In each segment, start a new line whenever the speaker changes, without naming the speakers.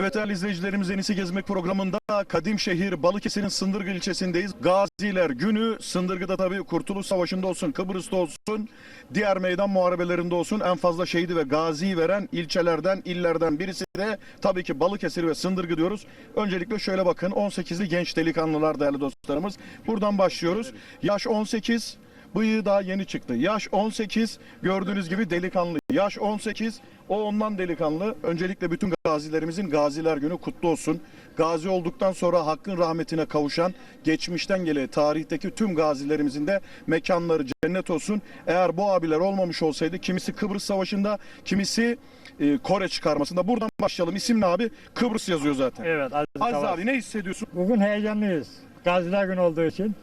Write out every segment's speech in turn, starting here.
Evet değerli izleyicilerimiz En İyisi Gezmek programında Kadim Şehir Balıkesir'in Sındırgı ilçesindeyiz. Gaziler günü Sındırgı'da tabii Kurtuluş Savaşı'nda olsun, Kıbrıs'ta olsun, diğer meydan muharebelerinde olsun en fazla şehidi ve gaziyi veren ilçelerden, illerden birisi de tabii ki Balıkesir ve Sındırgı diyoruz. Öncelikle şöyle bakın 18'li genç delikanlılar değerli dostlarımız. Buradan başlıyoruz. Yaş 18, Bıyığı daha yeni çıktı. Yaş 18 gördüğünüz gibi delikanlı. Yaş 18 o ondan delikanlı. Öncelikle bütün gazilerimizin Gaziler Günü kutlu olsun. Gazi olduktan sonra hakkın rahmetine kavuşan geçmişten gele tarihteki tüm gazilerimizin de mekanları cennet olsun. Eğer bu abiler olmamış olsaydı kimisi Kıbrıs Savaşı'nda kimisi e, Kore çıkarmasında. Buradan başlayalım. İsim ne abi? Kıbrıs yazıyor zaten.
Evet Aziz,
Aziz abi ne hissediyorsun?
Bugün heyecanlıyız. Gaziler günü olduğu için.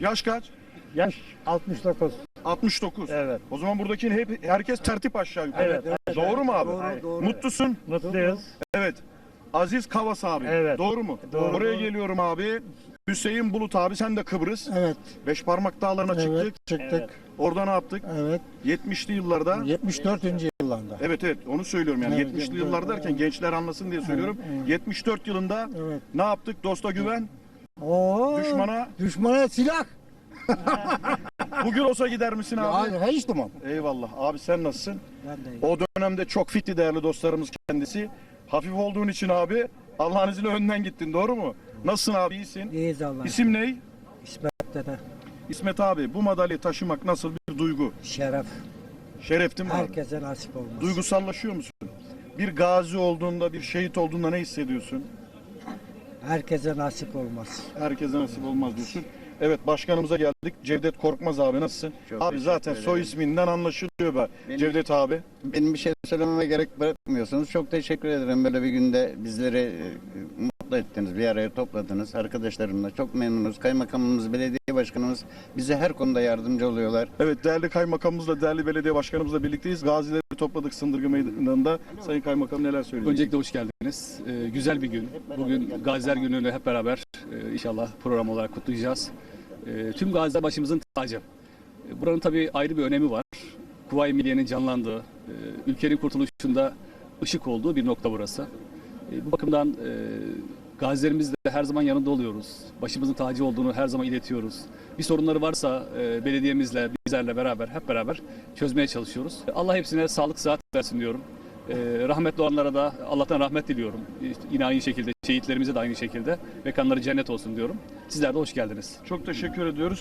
Yaş kaç?
Yaş 69.
69.
Evet.
O zaman buradaki hep herkes tertip aşağı yukarı.
Evet, evet.
Doğru mu abi?
Doğru, doğru.
Mutlusun.
Mutluyuz.
Evet. Aziz Kavas abi.
Evet.
Doğru mu?
Doğru.
Buraya geliyorum abi. Hüseyin Bulut abi sen de Kıbrıs.
Evet,
Beş parmak dağlarına çıktık.
evet çıktık.
Evet.
Orada ne yaptık?
Evet,
70'li yıllarda.
74. yıllarda.
Evet evet onu söylüyorum yani
Evet,
70'li
evet,
yıllar
evet.
derken gençler anlasın diye söylüyorum.
evet.
74 yılında
Evet.
ne yaptık? Dosta güven,
Oo,
düşmana.
düşmana silah.
Bugün olsa gider misin abi?
Ya, hiç tamam.
Eyvallah. Abi sen nasılsın?
Ben de
O dönemde çok fitti değerli dostlarımız kendisi. Hafif olduğun için abi Allah'ın izniyle önden gittin doğru mu? Nasılsın abi iyisin?
İyiyiz Allah.
İsim ne?
İsmet dede.
İsmet abi bu madalyayı taşımak nasıl bir duygu?
Şeref.
Şeref değil mi abi?
Herkese nasip olmaz.
Duygusallaşıyor musun? Bir gazi olduğunda, bir şehit olduğunda ne hissediyorsun?
Herkese nasip olmaz.
Herkese nasip olmaz diyorsun. Evet başkanımıza geldik. Cevdet Korkmaz abi nasılsın?
Çok
abi zaten soy isminden anlaşılıyor be.
Benim-
Cevdet abi.
Benim bir şey söylememe gerek bırakmıyorsunuz. Çok teşekkür ederim. Böyle bir günde bizleri e, mutlu ettiniz. Bir araya topladınız. Arkadaşlarımla çok memnunuz. Kaymakamımız, belediye başkanımız bize her konuda yardımcı oluyorlar.
Evet değerli kaymakamımızla, değerli belediye başkanımızla birlikteyiz. Gazileri topladık Sındırgı Meydanı'nda. Sayın Kaymakam neler söyleyeceksiniz?
Öncelikle hoş geldiniz. Ee, güzel bir gün. Bugün Gaziler Günü'nü hep beraber e, inşallah program olarak kutlayacağız. E, tüm gaziler başımızın tacı. E, buranın tabii ayrı bir önemi var. Kuvayi Milliye'nin canlandığı, e, ülkenin kurtuluşunda ışık olduğu bir nokta burası. E, bu bakımdan e, gazilerimiz de her zaman yanında oluyoruz. Başımızın tacı olduğunu her zaman iletiyoruz. Bir sorunları varsa e, belediyemizle, bizlerle beraber, hep beraber çözmeye çalışıyoruz. Allah hepsine sağlık, sıhhat versin diyorum. Ee, rahmetli olanlara da Allah'tan rahmet diliyorum. Yine aynı şekilde şehitlerimize de aynı şekilde mekanları cennet olsun diyorum. Sizler de hoş geldiniz.
Çok teşekkür ediyoruz.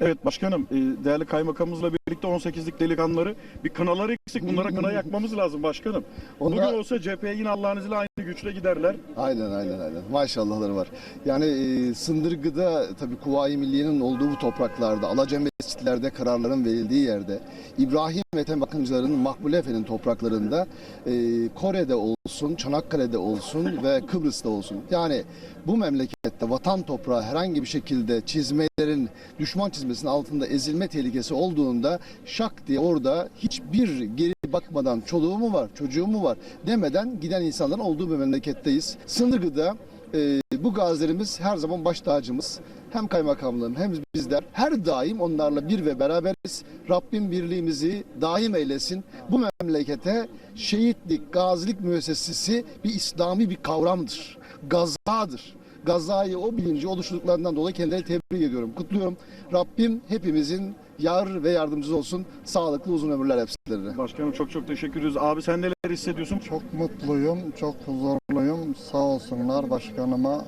Evet başkanım, e, değerli kaymakamımızla birlikte 18'lik delikanlıları bir kınalar eksik. Bunlara kına yakmamız lazım başkanım.
Onlar-
Bugün olsa cepheye yine Allah'ın izniyle aynı güçle giderler.
Aynen aynen aynen. Maşallahları var. Yani e, Sındırgı'da tabii Kuvayi Milliye'nin olduğu bu topraklarda, Alaca mescitlerde kararların verildiği yerde, İbrahim Ethem Akıncıların Makbule Efe'nin topraklarında, e, Kore'de olsun, Çanakkale'de olsun ve Kıbrıs'ta olsun. Yani bu memlekette vatan toprağı herhangi bir şekilde çizmelerin, düşman çizmesinin altında ezilme tehlikesi olduğunda şak diye orada hiçbir geri bakmadan çoluğu mu var, çocuğu mu var demeden giden insanların olduğu bir memleketteyiz. Sındırgı'da e, bu gazilerimiz her zaman baş tacımız. Hem kaymakamlığım hem bizler her daim onlarla bir ve beraberiz. Rabbim birliğimizi daim eylesin. Bu memlekete şehitlik, gazilik müessesesi bir İslami bir kavramdır. Gazadır. Gazayı o bilinci oluşturduklarından dolayı kendilerini tebrik ediyorum. Kutluyorum. Rabbim hepimizin yar ve yardımcısı olsun. Sağlıklı uzun ömürler hepsilerine.
Başkanım çok çok teşekkür ediyoruz. Abi sen neler hissediyorsun?
Çok mutluyum, çok huzurluyum. Sağ olsunlar başkanıma.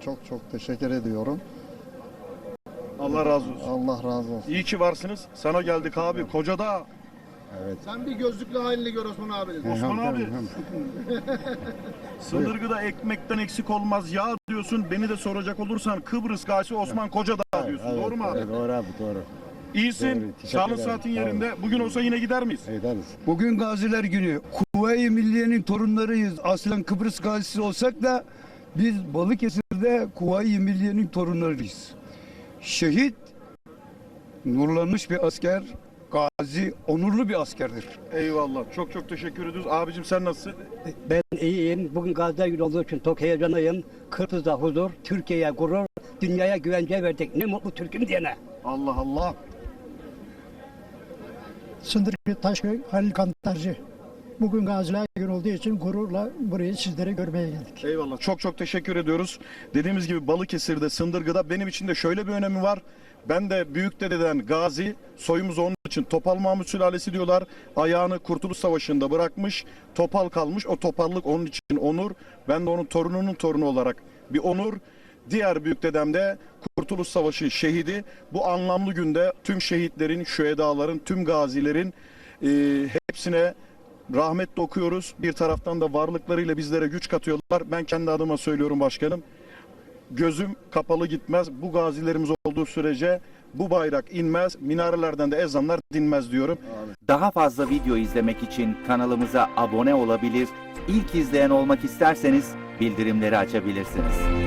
Çok çok teşekkür ediyorum.
Allah razı olsun.
Allah razı olsun.
İyi ki varsınız. Sana geldik abi. Kocada.
Sen bir gözlüklü halini gör Osman abinin.
Osman abi. Sındırgıda ekmekten eksik olmaz yağ diyorsun. Beni de soracak olursan Kıbrıs Gazi Osman Kocadağ diyorsun. doğru mu abi?
Doğru abi doğru.
İyisin. Sağlık saatin yerinde. Bugün olsa yine gider miyiz?
Ederiz.
Bugün Gaziler Günü. Kuvayi Milliye'nin torunlarıyız. Aslen Kıbrıs gazisi olsak da biz Balıkesir'de Kuvayi Milliye'nin torunlarıyız. Şehit, nurlanmış bir asker, gazi, onurlu bir askerdir.
Eyvallah. Çok çok teşekkür ediyoruz. Abicim sen nasılsın?
Ben iyiyim. Bugün Gaziler Günü olduğu için çok heyecanlıyım. Kıbrıs'ta huzur, Türkiye'ye gurur, dünyaya güvence verdik. Ne mutlu Türk'üm diyene.
Allah Allah.
Sındırgı Taşköy Halil Kantarcı.
Bugün Gaziler Günü olduğu için gururla burayı sizlere görmeye geldik.
Eyvallah. Çok çok teşekkür ediyoruz. Dediğimiz gibi Balıkesir'de, Sındırgı'da benim için de şöyle bir önemi var. Ben de büyük dededen Gazi, soyumuz onun için Topal Mahmut sülalesi diyorlar. Ayağını Kurtuluş Savaşı'nda bırakmış, topal kalmış. O topallık onun için onur. Ben de onun torununun torunu olarak bir onur. Diğer büyük dedem de Kurtuluş Savaşı şehidi. Bu anlamlı günde tüm şehitlerin, şühedaların, tüm gazilerin e, hepsine rahmetle okuyoruz. Bir taraftan da varlıklarıyla bizlere güç katıyorlar. Ben kendi adıma söylüyorum başkanım. Gözüm kapalı gitmez. Bu gazilerimiz olduğu sürece bu bayrak inmez. Minarelerden de ezanlar dinmez diyorum.
Daha fazla video izlemek için kanalımıza abone olabilir, ilk izleyen olmak isterseniz bildirimleri açabilirsiniz.